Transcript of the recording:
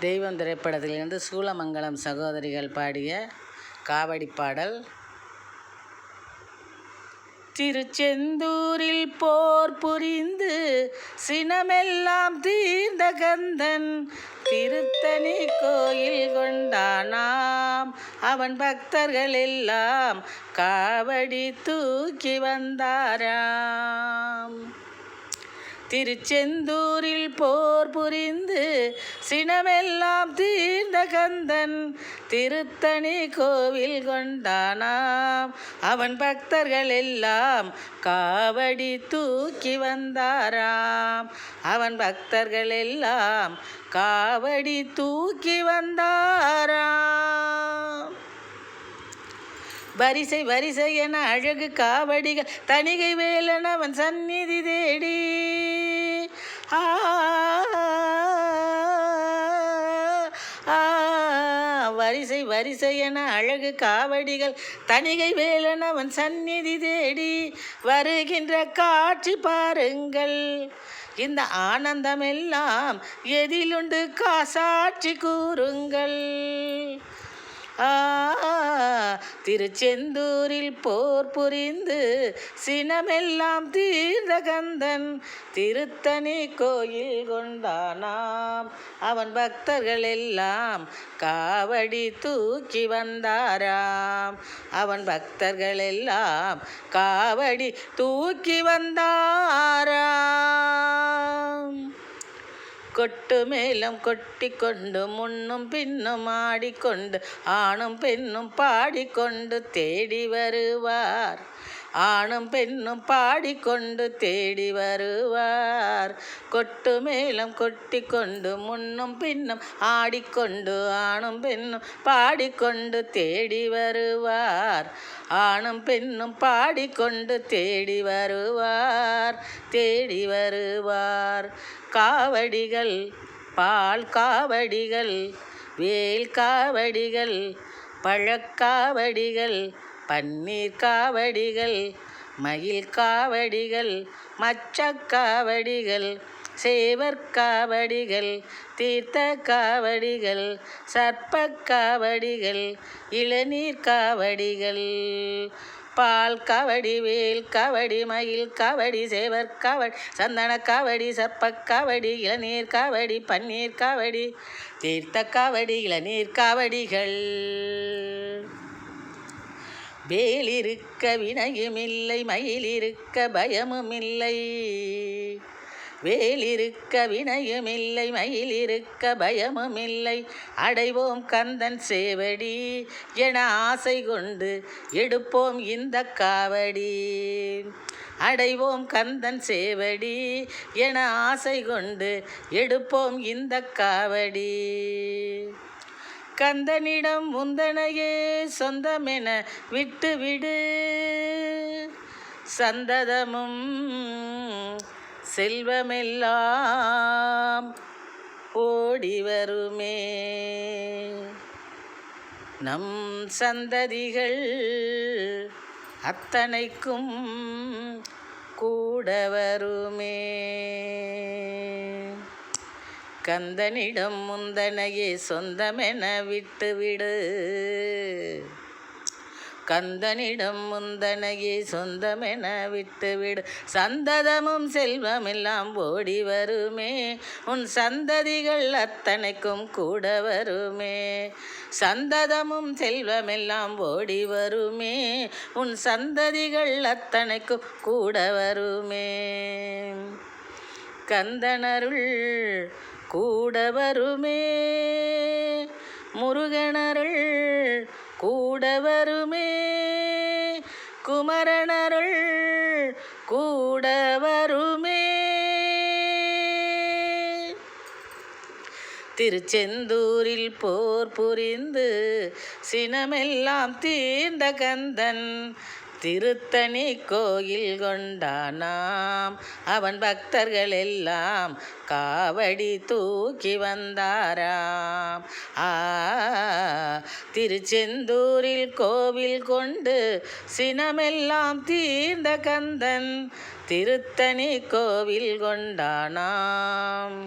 தெய்வம் திரைப்படத்திலிருந்து சூலமங்கலம் சகோதரிகள் பாடிய காவடி பாடல். திருச்செந்தூரில் போர் புரிந்து சினமெல்லாம் தீர்ந்த கந்தன் திருத்தணி கோயில் கொண்டானாம். அவன் பக்தர்கள் எல்லாம் காவடி தூக்கி வந்தாராம். திருச்செந்தூரில் போர் புரிந்து சினமெல்லாம் தீர்ந்த கந்தன் திருத்தணி கோவில் கொண்டானாம். அவன் பக்தர்கள் எல்லாம் காவடி தூக்கி வந்தாராம். அவன் பக்தர்கள் எல்லாம் காவடி தூக்கி வந்தாராம். வரிசை வரிசை என அழகு காவடிகள் தணிகை வேலன் அவன் சந்நிதி தேடி வரிசை வரிசையென அழகு காவடிகள் தணிகை வேலன் அவன் சந்நிதி தேடி வருகின்ற காட்சி பாருங்கள். இந்த ஆனந்தமெல்லாம் எதிலுண்டு காசாட்சி கூறுங்கள். திருச்செந்தூரில் போர் புரிந்து சினமெல்லாம் தீர்ந்த கந்தன் திருத்தணி கோயில் கொண்டானாம். அவன் பக்தர்கள் எல்லாம் காவடி தூக்கி வந்தாராம். அவன் பக்தர்கள் எல்லாம் காவடி தூக்கி வந்தாராம். கொட்டு மேலம் கொட்டி கொண்டு முன்னும் பின்னும் ஆடிக்கொண்டு ஆணும் பெண்ணும் பாடிக்கொண்டு தேடி வருவார். ஆணும் பெண்ணும் பாடிக்கொண்டு தேடி வருவார். கொட்டு மேலம் கொட்டி கொண்டு முன்னும் பின்னும் ஆடிக்கொண்டு ஆணும் பெண்ணும் பாடிக்கொண்டு தேடி வருவார். ஆணும் பெண்ணும் பாடிக்கொண்டு தேடி வருவார். தேடி வருவார். காவடிகள் பால் காவடிகள் வேல் காவடிகள் பழக்காவடிகள் பன்னீர் காவடிகள் மயில் காவடிகள் மச்சக்காவடிகள் சேவற்காவடிகள் தீர்த்த காவடிகள் சர்ப்பக்காவடிகள் இளநீர் காவடிகள். பால் காவடி வேல் காவடி மயில் காவடி சேவர் காவடி சந்தன காவடி சர்ப்பக் காவடி இளநீர் காவடி பன்னீர் காவடி தீர்த்த காவடி இளநீர் காவடிகள். வேலிருக்க வினையுமில்லை மயிலிருக்க பயமுமில்லை. வேலிருக்க வினையுமில்லை மயிலிருக்க பயமுமில்லை. அடைவோம் கந்தன் சேவடி என ஆசை கொண்டு எடுப்போம் இந்த காவடி. அடைவோம் கந்தன் சேவடி என ஆசை கொண்டு எடுப்போம் இந்த காவடி. கந்தனிடம் முந்தனையே சொந்தமென விட்டுவிடு. சந்ததமும் செல்வமெல்லாம் ஓடி வருமே. நம் சந்ததிகள் அத்தனைக்கும் கூட வருமே. கந்தனிடம் முந்தனையே சொந்தமென விட்டுவிடு. கந்தனிடம் முந்தனையே சொந்தமென விட்டுவிடு. சந்ததமும் செல்வமெல்லாம் ஓடி வருமே. உன் சந்ததிகள் அத்தனைக்கும் கூட வருமே. சந்ததமும் செல்வமெல்லாம் ஓடி வருமே. உன் சந்ததிகள் அத்தனைக்கும் கூட வருமே. கந்தனருள் கூட வருமே. முருகனருள் கூட வருமே. குமரனருள் கூட வருமே. திருச்செந்தூரில் போர் புரிந்து சினமெல்லாம் தீர்ந்த கந்தன் திருத்தணி கோயில் கொண்டானாம். அவன் பக்தர்கள் எல்லாம் காவடி தூக்கி வந்தாராம். ஆ திருச்செந்தூரில் கோவில் கொண்டு சினமெல்லாம் தீர்ந்த கந்தன் திருத்தணி கோவில் கொண்டானாம்.